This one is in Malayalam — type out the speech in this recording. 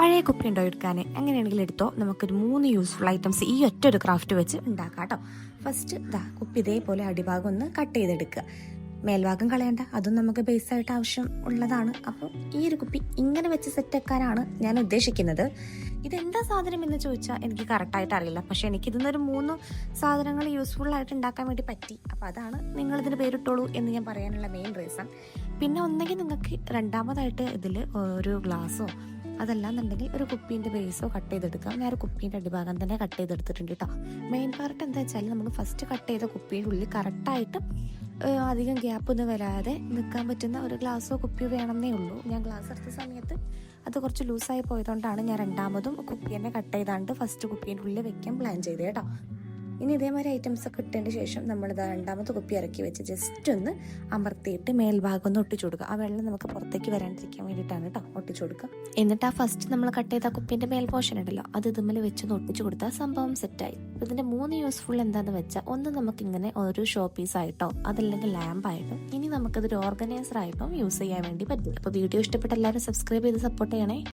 പഴയ കുപ്പി ഉണ്ടോ എടുക്കാൻ എങ്ങനെയാണെങ്കിലും എടുത്തോ. നമുക്കൊരു മൂന്ന് യൂസ്ഫുൾ ഐറ്റംസ് ഈ ഒറ്റ ഒരു ക്രാഫ്റ്റ് വെച്ച് ഉണ്ടാക്കാം കേട്ടോ. ഫസ്റ്റ് ഇതാ കുപ്പി ഇതേപോലെ അടിഭാഗം ഒന്ന് കട്ട് ചെയ്തെടുക്കുക. മേൽഭാഗം കളയണ്ട. അതും നമുക്ക് ബേസ് ആയിട്ട് ആവശ്യം ഉള്ളതാണ്. അപ്പോൾ ഈ ഒരു കുപ്പി ഇങ്ങനെ വെച്ച് സെറ്റ് ആക്കാനാണ് ഞാൻ ഉദ്ദേശിക്കുന്നത്. ഇതെന്താ സാധനം എന്ന് ചോദിച്ചാൽ എനിക്ക് കറക്റ്റായിട്ട് അറിയില്ല. പക്ഷെ എനിക്ക് ഇതിന്നൊരു മൂന്ന് സാധനങ്ങൾ യൂസ്ഫുൾ ആയിട്ട് ഉണ്ടാക്കാൻ വേണ്ടി പറ്റി. അപ്പോൾ അതാണ് നിങ്ങൾ ഇതിന് പേരിട്ടോളൂ എന്ന് ഞാൻ പറയാനുള്ള മെയിൻ റീസൺ പിന്നെ ഒന്നെങ്കിൽ നിങ്ങൾക്ക് രണ്ടാമതായിട്ട് ഇതിൽ ഒരു ഗ്ലാസ്സോ അതല്ലാന്നുണ്ടെങ്കിൽ ഒരു കുപ്പീന്റെ ബേസോ കട്ട് ചെയ്തെടുക്കാം. ഞാൻ ഒരു കുപ്പീന്റെ അടിഭാഗം തന്നെ കട്ട് ചെയ്തെടുത്തിട്ടുണ്ട് കേട്ടോ മെയിൻ പാർട്ട് എന്താ വെച്ചാൽ നമ്മൾ ഫസ്റ്റ് കട്ട് ചെയ്ത കുപ്പീന്റെ ഉള്ളിൽ കറക്റ്റായിട്ട് അധികം ഗ്യാപ്പ് ഒന്നും വരാതെ നിൽക്കാൻ പറ്റുന്ന ഒരു ഗ്ലാസ്സോ കുപ്പിയോ വേണമെന്നേ ഉള്ളൂ. ഞാൻ ഗ്ലാസ് എടുത്ത സമയത്ത് അത് കുറച്ച് ലൂസായി പോയതുകൊണ്ടാണ് ഞാൻ രണ്ടാമതും കുപ്പി തന്നെ കട്ട് ചെയ്താണ്ട് ഫസ്റ്റ് കുപ്പീന്റെ ഉള്ളിൽ വെക്കാൻ പ്ലാൻ ചെയ്തത് കേട്ടോ ഇനി ഇതേമാതിരി ഐറ്റംസ് ഒക്കെ ഇട്ടതിന് ശേഷം നമ്മൾ രണ്ടാമത്തെ കുപ്പി ഇറക്കി വെച്ച് ജസ്റ്റ് ഒന്ന് അമർത്തിയിട്ട് മേൽഭാഗം ഒന്ന് ഒട്ടിച്ചു കൊടുക്കുക ആ വെള്ളം നമുക്ക് പുറത്തേക്ക് വരാണ്ടിരിക്കാൻ വേണ്ടിയിട്ടാണ് കേട്ടോ ഒട്ടിച്ചു കൊടുക്കുക എന്നിട്ട് ആ ഫസ്റ്റ് നമ്മൾ കട്ട് ചെയ്ത കുപ്പിന്റെ മേൽ പോർഷൻ ഉണ്ടല്ലോ അത് ഇതുമ്മൽ വെച്ചൊന്ന് ഒട്ടിച്ചു കൊടുത്താൽ സംഭവം സെറ്റായി ഇതിന്റെ മൂന്ന് യൂസ്ഫുൾ എന്താണെന്ന് വെച്ചാൽ ഒന്ന് നമുക്കിങ്ങനെ ഒരു ഷോ പീസ് ആയിട്ടോ അതല്ലെങ്കിൽ ലാമ്പ് ആയിട്ടോ ഇനി നമുക്കതൊരു ഓർഗനൈസർ ആയിട്ടോ യൂസ് ചെയ്യാൻ വേണ്ടി പറ്റും. അപ്പോൾ വീഡിയോ ഇഷ്ടപ്പെട്ട എല്ലാവരും സബ്സ്ക്രൈബ് ചെയ്ത് സപ്പോർട്ട് ചെയ്യണേ.